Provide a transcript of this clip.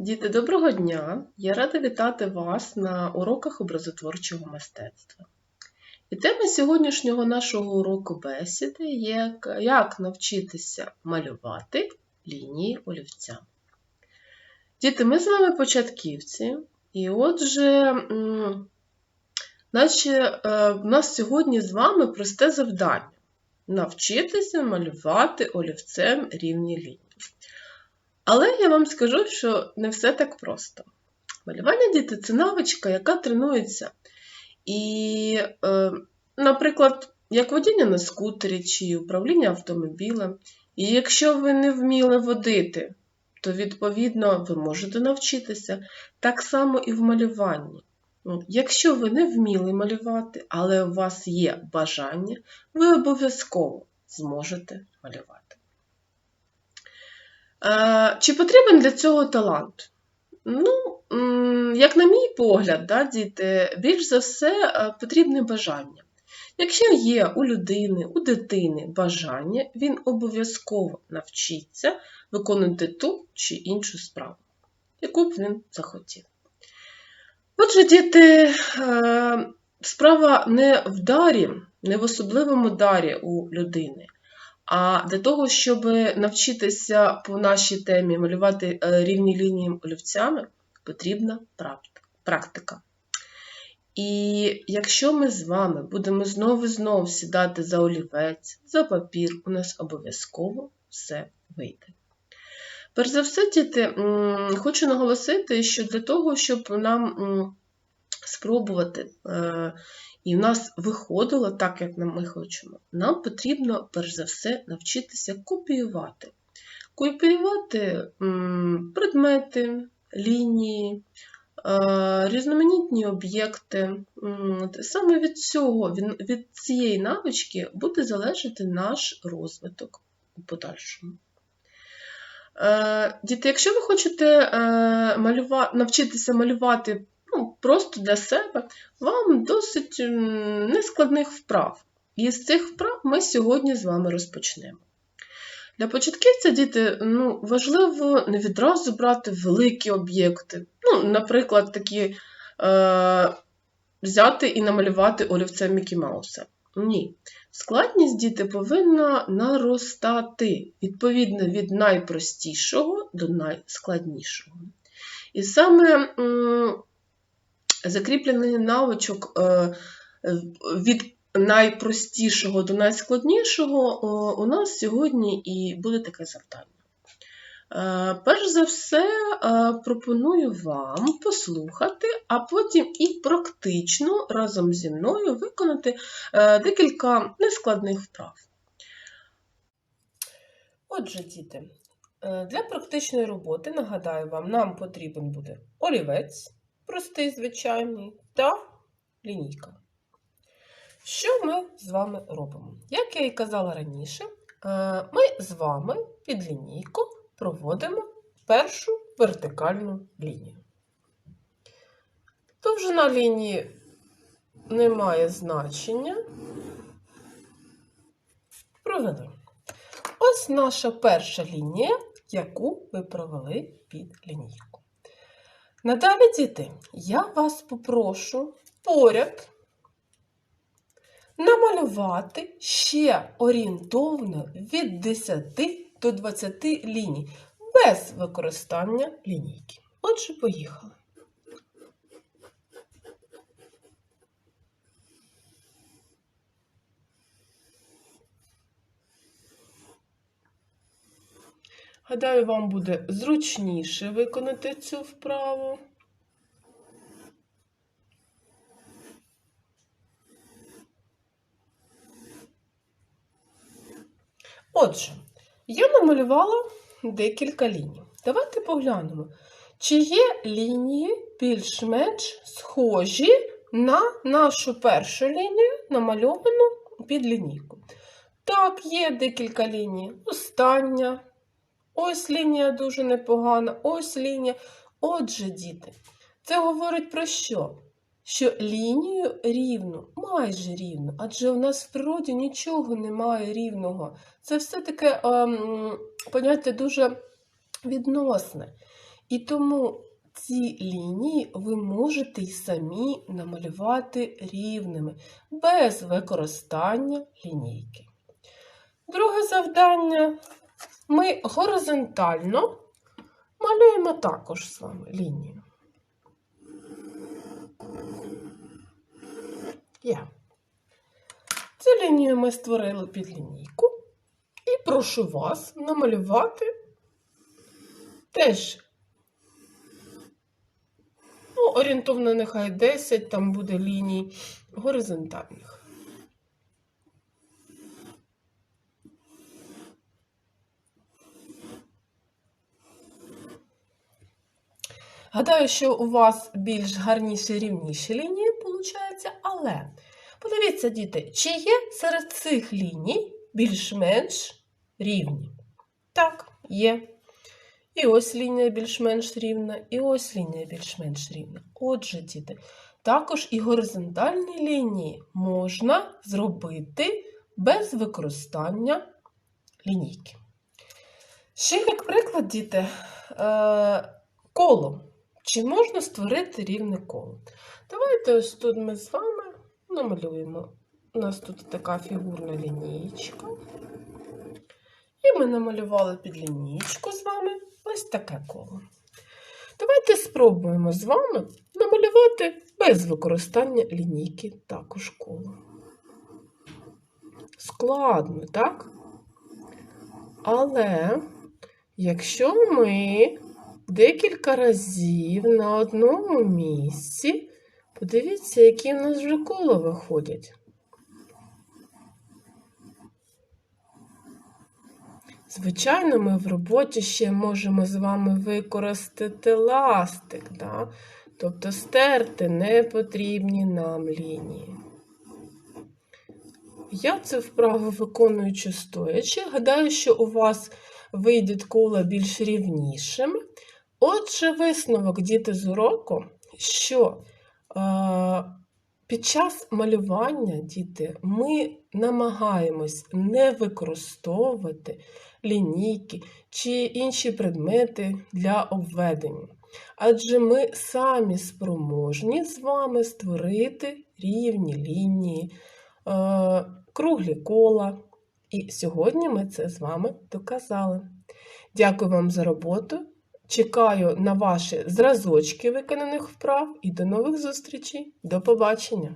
Діти, доброго дня! Я рада вітати вас на уроках образотворчого мистецтва. І тема сьогоднішнього нашого уроку бесіди є як навчитися малювати лінії олівця. Діти, ми з вами початківці, і отже, наче в нас сьогодні з вами просте завдання навчитися малювати олівцем рівні лінії. Але я вам скажу, що не все так просто. Малювання діти це навичка, яка тренується. І, е, наприклад, як водіння на скутері чи управління автомобілем. І якщо ви не вміли водити, то відповідно ви можете навчитися. Так само і в малюванні. Ну, Якщо ви не вміли малювати, але у вас є бажання, ви обов'язково зможете малювати. Е, Чи потрібен для цього талант? Ну, як на мій погляд, да, діти, більш за все е, потрібне бажання. Якщо є у людини, у дитини бажання, він обов'язково навчиться виконувати ту чи іншу справу, яку б він захотів. Отже, діти, е, справа не в дарі, не в особливому дарі у людини. А для того, щоб навчитися по нашій темі малювати е, рівні лінії олівцями, потрібна практика. І якщо ми з вами будемо знову і знову сідати за олівець, за папір, у нас обов'язково все вийде. Перш за все, діти, хочу наголосити, що для того, щоб нам спробувати е, і в нас виходило так, як ми хочемо, нам потрібно, перш за все, навчитися копіювати. Копіювати предмети, лінії, е, різноманітні об'єкти. Саме від цього, від, цієї навички буде залежати наш розвиток у подальшому. Е, Діти, якщо ви хочете е, малюва... навчитися малювати ну, просто для себе, вам досить нескладних вправ. І з цих вправ ми сьогодні з вами розпочнемо. Для початківця, діти, ну, важливо не відразу брати великі об'єкти. Ну, наприклад, такі е, взяти і намалювати олівцем Мікі Мауса. Ні. Складність діти повинна наростати відповідно від найпростішого до найскладнішого. І саме закріплений навичок е, від найпростішого до найскладнішого у нас сьогодні і буде таке завдання. Е, Перш за все, е, пропоную вам послухати, а потім і практично разом зі мною виконати е, декілька нескладних вправ. Отже, діти, е, для практичної роботи, нагадаю вам, нам потрібен буде олівець, простий, звичайний, та лінійка. Що ми з вами робимо? Як я і казала раніше, е, ми з вами під лінійку проводимо першу вертикальну лінію. Довжина лінії не має значення. Провели. Ось наша перша лінія, яку ви провели під лінійку. Надалі, діти, я вас попрошу поряд намалювати ще орієнтовно від 10 до 20 ліній без використання лінійки. Отже, поїхали. Гадаю, вам буде зручніше виконати цю вправу. Отже, я намалювала декілька ліній. Давайте поглянемо, чи є лінії більш-менш схожі на нашу першу лінію, намальовану під лінійку. Так, є декілька ліній. Остання. Ось лінія дуже непогана, ось лінія. Отже, діти, це говорить про що? Що лінію рівну, майже рівну, адже у нас в природі нічого немає рівного. Це все таке ем, поняття дуже відносне. І тому ці лінії ви можете й самі намалювати рівними, без використання лінійки. Друге завдання. Ми горизонтально малюємо також з вами лінію. Є. Цю лінію ми створили під лінійку. І прошу вас намалювати теж, ну, орієнтовно нехай 10, там буде ліній горизонтальних. Гадаю, що у вас більш гарніші рівніші лінії виходить, але подивіться, діти, чи є серед цих ліній більш-менш рівні? Так, є. І ось лінія більш-менш рівна, і ось лінія більш-менш рівна. Отже, діти, також і горизонтальні лінії можна зробити без використання лінійки. Ще як приклад, діти, е, коло. Чи можна створити рівне коло? Давайте ось тут ми з вами намалюємо. У нас тут така фігурна лінійка. І ми намалювали під лінійку з вами ось таке коло. Давайте спробуємо з вами намалювати без використання лінійки також коло. Складно, так? Але якщо ми декілька разів на одному місці, подивіться, які в нас вже кола виходять. Звичайно, ми в роботі ще можемо з вами використати ластик, да? тобто стерти непотрібні нам лінії. Я це вправо виконуючи стоячи. Гадаю, що у вас вийдуть кола більш рівнішими. Отже, висновок діти з уроку, що е, під час малювання, діти, ми намагаємось не використовувати лінійки чи інші предмети для обведення. Адже ми самі спроможні з вами створити рівні лінії, е, круглі кола. І сьогодні ми це з вами доказали. Дякую вам за роботу. Чекаю на ваші зразочки виконаних вправ і до нових зустрічей. До побачення!